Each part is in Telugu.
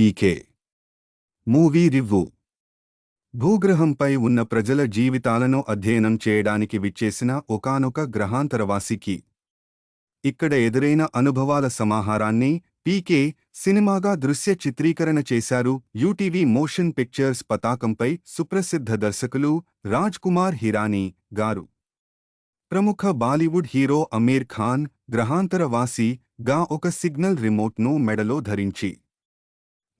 పీకే. Movie review. భూగ్రహంపై ఉన్న ప్రజల జీవితాలను అధ్యయనం చేయడానికి విచ్చేసిన ఒకానొక గ్రహాంతరవాసికి. ఇక్కడ ఎదురైన అనుభవాల సమాహారాన్ని పీకే సినిమాగా దృశ్య చిత్రీకరణ చేశారు యూటీవీ మోషన్ పిక్చర్స్ పతాకంపై సుప్రసిద్ధ దర్శకులు రాజ్ కుమార్ హిరానీ గారు. ప్రముఖ బాలీవుడ్ హీరో అమీర్ ఖాన్ గ్రహాంతరవాసి గా ఒక సిగ్నల్ రిమోట్ను మెడలో ధరించి.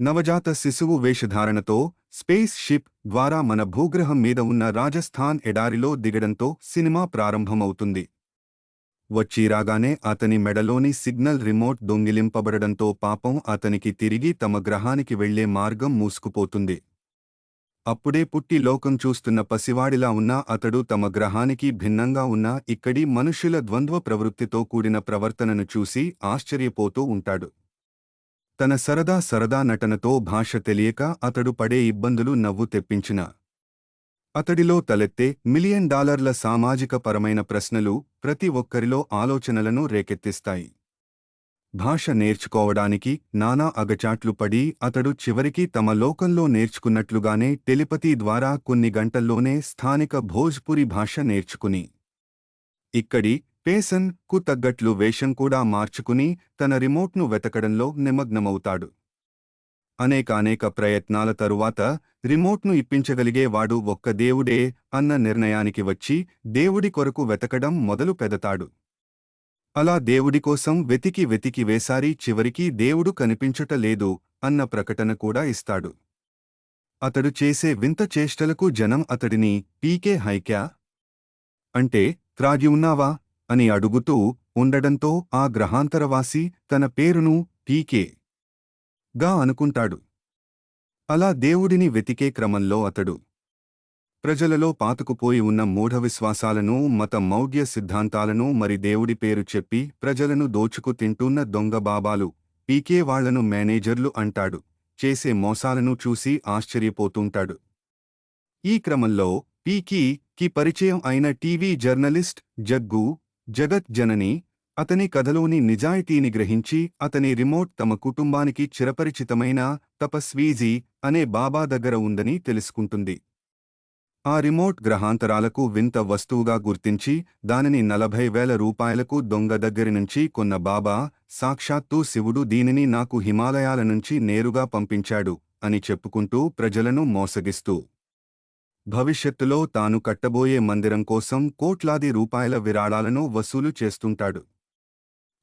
నవజాత శిశువు వేషధారణతో స్పేస్ షిప్ ద్వారా మన భూగ్రహం మీద ఉన్న రాజస్థాన్ ఎడారిలో దిగడంతో సినిమా ప్రారంభమవుతుంది. వచ్చి రాగానే అతని మెడలోని సిగ్నల్ రిమోట్ దొంగిలింపబడడంతో పాపం అతనికి తిరిగి తమ గ్రహానికి వెళ్ళే మార్గం మూసుకుపోతుంది. అప్పుడే పుట్టి లోకం చూస్తున్న పసివాడిలా ఉన్న అతడు తమ గ్రహానికి భిన్నంగా ఉన్న ఇక్కడి మనుష్యుల ద్వంద్వ ప్రవృత్తితో కూడిన ప్రవర్తనను చూసి ఆశ్చర్యపోతూ ఉంటాడు. తన సరదా సరదా నటనతో భాష తెలియక అతడు పడే ఇబ్బందులు నవ్వు తెప్పించిన. అతడిలో తలెత్తే మిలియన్ డాలర్ల సామాజిక పరమైన ప్రశ్నలు ప్రతి ఒక్కరిలో ఆలోచనలను రేకెత్తిస్తాయి. భాష నేర్చుకోవడానికి నానా అగచాట్లు పడి అతడు చివరికి తమ లోకంలో నేర్చుకున్నట్లుగానే టెలిపతి ద్వారా కొన్ని గంటల్లోనే స్థానిక భోజ్పురి భాష నేర్చుకుని. ఇక్కడి పేసన్కు తగ్గట్లు వేషం కూడా మార్చుకుని తన రిమోట్ను వెతకడంలో నిమగ్నమవుతాడు. అనేకానేక ప్రయత్నాల తరువాత రిమోట్ను ఇప్పించగలిగేవాడు ఒక్క దేవుడే అన్న నిర్ణయానికి వచ్చి దేవుడి కొరకు వెతకడం మొదలు పెదతాడు. అలా దేవుడి కోసం వెతికి వెతికి వేసారి చివరికి దేవుడు కనిపించుట లేదు అన్న ప్రకటన కూడా ఇస్తాడు. అతడు చేసే వింత చేష్టలకు జనం అతడిని పీకే హైక్యా? అంటే త్రాగి ఉన్నావా? అని అడుగుతూ ఉండడంతో ఆ గ్రహాంతరవాసి తన పేరును పీకే గా అనుకుంటాడు. అలా దేవుడిని వెతికే క్రమంలో అతడు ప్రజలలో పాతుకుపోయి ఉన్న మూఢవిశ్వాసాలను మత మౌఢ్య సిద్ధాంతాలను మరి దేవుడి పేరు చెప్పి ప్రజలను దోచుకు తింటున్న దొంగ బాబాలు పీకే వాళ్ళను మేనేజర్లు అంటాడు. చేసే మోసాలను చూసి ఆశ్చర్యపోతుంటాడు. ఈ క్రమంలో పీకీ కి పరిచయం అయిన టీవీ జర్నలిస్ట్ జగ్గు జగత్ జనని అతని కథలోని నిజాయితీని గ్రహించి అతని రిమోట్ తమ కుటుంబానికి చిరపరిచితమైన తపస్వీజీ అనే బాబా దగ్గర ఉందని తెలుసుకుంటుంది. ఆ రిమోట్ గ్రహాంతరాలకు వింత వస్తువుగా గుర్తించి దానిని నలభై వేల రూపాయలకు దొంగ దగ్గరి నుంచి కొన్న బాబా సాక్షాత్తు శివుడు దీనిని నాకు హిమాలయాల నుంచి నేరుగా పంపించాడు అని చెప్పుకుంటూ ప్రజలను మోసగిస్తూ భవిష్యత్తులో తాను కట్టబోయే మందిరం కోసం కోట్లాది రూపాయల విరాళాలను వసూలు చేస్తుంటాడు.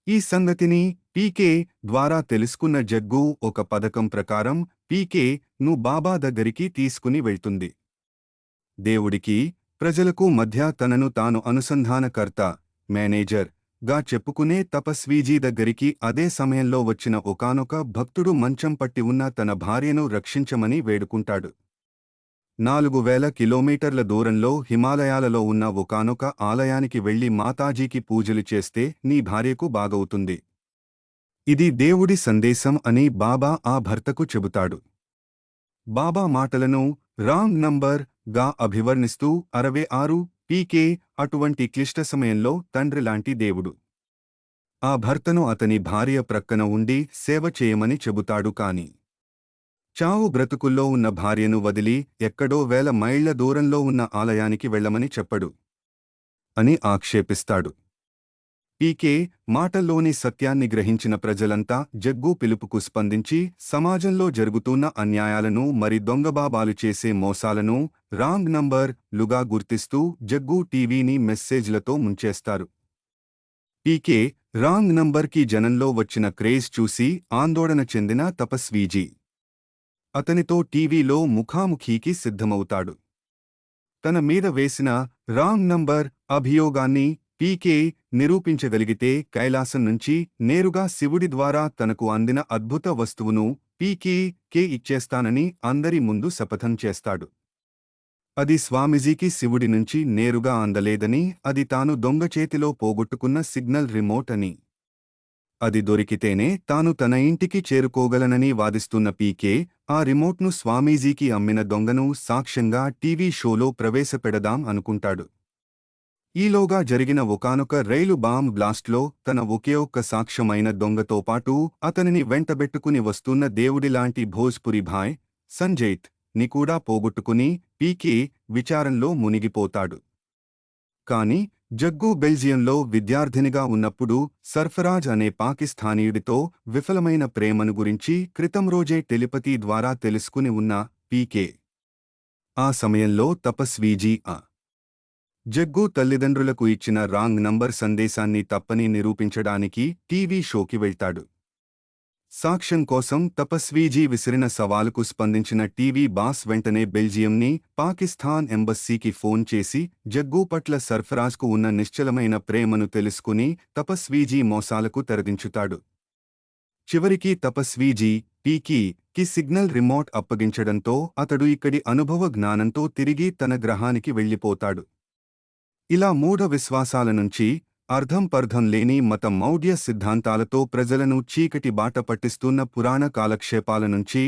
ఈ సంగతిని పీకే ద్వారా తెలుసుకున్న జగ్గు ఒక పథకం ప్రకారం పీకే ను బాబా దగ్గరికి తీసుకుని వెళ్తుంది. దేవుడికి ప్రజలకు మధ్య తనను తాను అనుసంధానకర్త మేనేజర్గా చెప్పుకునే తపస్వీజీ దగ్గరికి అదే సమయంలో వచ్చిన ఒకానొక భక్తుడు మంచం పట్టి ఉన్న తన భార్యను రక్షించమని వేడుకుంటాడు. నాలుగు వేల కిలోమీటర్ల దూరంలో హిమాలయాలలో ఉన్న ఒకానొక ఆలయానికి వెళ్ళి మాతాజీకి పూజలు చేస్తే నీ భార్యకు బాగవుతుంది. ఇది దేవుడి సందేశం అని బాబా ఆ భర్తకు చెబుతాడు. బాబా మాటలను రాంగ్ నంబర్గా అభివర్ణిస్తూ అరవై ఆరు పీకే అటువంటి క్లిష్ట సమయంలో తండ్రి లాంటి దేవుడు. ఆ భర్తను అతని భార్య ప్రక్కన ఉండి సేవ చేయమని చెబుతాడు కాని చావు బ్రతుకుల్లో ఉన్న భార్యను వదిలి ఎక్కడో వేల మైళ్ళ దూరంలో ఉన్న ఆలయానికి వెళ్ళమని చెప్పడు అని ఆక్షేపిస్తాడు. పీకే మాటల్లోని సత్యాన్ని గ్రహించిన ప్రజలంతా జగ్గు పిలుపుకు స్పందించి సమాజంలో జరుగుతున్న అన్యాయాలను మరి దొంగబాబాలు చేసే మోసాలను రాంగ్ నంబర్ లుగా గుర్తిస్తూ జగ్గు టీవీని మెస్సేజ్లతో ముంచేస్తారు. పీకే రాంగ్ నంబర్కి జనంలో వచ్చిన క్రేజ్ చూసి ఆందోళన చెందిన తపస్వీజీ అతనితో టీవీలో ముఖాముఖీకి సిద్ధమవుతాడు. తన మీద వేసిన రాంగ్ నంబర్ అభియోగాన్ని పీకే నిరూపించగలిగితే కైలాసం నుంచి నేరుగా శివుడి ద్వారా తనకు అందిన అద్భుత వస్తువును పీకే కే ఇచ్చేస్తానని అందరి ముందు శపథం చేస్తాడు. అది స్వామిజీకి శివుడి నుంచి నేరుగా అందలేదని అది తాను దొంగ చేతిలో పోగొట్టుకున్న సిగ్నల్ రిమోట్ అని. అది దొరికితేనే తాను తన ఇంటికి చేరుకోగలనని వాదిస్తున్న పీకే ఆ రిమోట్ను స్వామీజీకి అమ్మిన దొంగను సాక్ష్యంగా టీవీ షోలో ప్రవేశపెడదాం అనుకుంటాడు. ఈలోగా జరిగిన ఒకానొక రైలు బాంబ్ బ్లాస్ట్లో తన ఒకే ఒక్క సాక్ష్యమైన దొంగతో పాటు అతనిని వెంటబెట్టుకుని వస్తున్న దేవుడిలాంటి భోజ్పురి భాయ్ సంజయ్త్ని కూడా పోగొట్టుకుని పీకే విచారంలో మునిగిపోతాడు. కాని జగ్గు బెల్జియంలో విద్యార్థినిగా ఉన్నప్పుడు సర్ఫరాజ్ అనే పాకిస్థానీయుడితో విఫలమైన ప్రేమను గురించి క్రితం రోజే టెలిపతి ద్వారా తెలుసుకుని ఉన్న పీకే. ఆ సమయంలో తపస్వీజీ ఆ. జగ్గు తల్లిదండ్రులకు ఇచ్చిన రాంగ్ నంబర్ సందేశాన్ని తప్పని నిరూపించడానికి టీవీ షోకి వెళ్తాడు. సాక్ష్యం కోసం తపస్వీజీ విసిరిన సవాలుకు స్పందించిన టీవీ బాస్ వెంటనే బెల్జియంని పాకిస్తాన్ ఎంబస్సీకి ఫోన్ చేసి జగ్గు పట్ల సర్ఫరాజ్కు ఉన్న నిశ్చలమైన ప్రేమను తెలుసుకుని తపస్వీజీ మోసాలకు తెరదించుతాడు. చివరికి తపస్వీజీ పీకీ కి సిగ్నల్ రిమోట్ అప్పగించడంతో అతడు ఇక్కడి అనుభవ జ్ఞానంతో తిరిగి తన గ్రహానికి వెళ్ళిపోతాడు. ఇలా మూఢ విశ్వాసాల నుంచి అర్ధం పర్ధం లేని మత మౌఢ్య సిద్ధాంతాలతో ప్రజలను చీకటి బాట పట్టిస్తున్న పురాణ కాలక్షేపాల నుంచి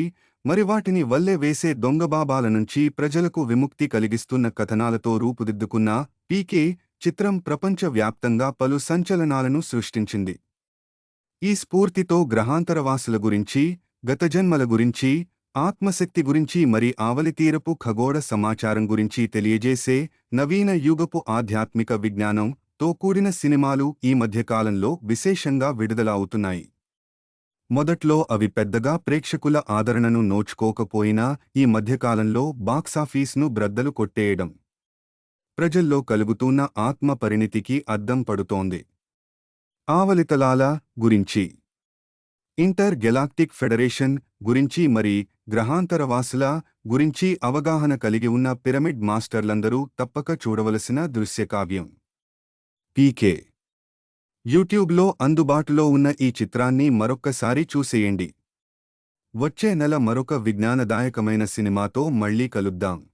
మరి వాటిని వల్లే వేసే దొంగబాబాల నుంచి ప్రజలకు విముక్తి కలిగిస్తున్న కథనాలతో రూపుదిద్దుకున్న పీకే చిత్రం ప్రపంచవ్యాప్తంగా పలు సంచలనాలను సృష్టించింది. ఈ స్ఫూర్తితో గ్రహాంతరవాసుల గురించి గతజన్మల గురించి ఆత్మశక్తి గురించి మరి ఆవలితీరపు ఖగోళ సమాచారం గురించి తెలియజేసే నవీన యుగపు ఆధ్యాత్మిక విజ్ఞానం తో కూడిన సినిమాలు ఈ మధ్యకాలంలో విశేషంగా విడుదలవుతున్నాయి. మొదట్లో అవి పెద్దగా ప్రేక్షకుల ఆదరణను నోచుకోకపోయినా ఈ మధ్యకాలంలో బాక్సాఫీస్ను బ్రద్దలు కొట్టేయడం ప్రజల్లో కలుగుతున్న ఆత్మ పరిణితికి అద్దం పడుతోంది. ఆవలితలాల గురించి ఇంటర్ గెలాక్టిక్ ఫెడరేషన్ గురించి మరి గ్రహాంతరవాసుల గురించి అవగాహన కలిగి ఉన్న పిరమిడ్ మాస్టర్లందరూ తప్పక చూడవలసిన దృశ్యకావ్యం. పీకే. యూట్యూబ్లో అందుబాటులో ఉన్న ఈ చిత్రాన్ని మరొక్కసారి చూసేయండి. వచ్చే నెల మరొక విజ్ఞానదాయకమైన సినిమాతో మళ్ళీ కలుద్దాం.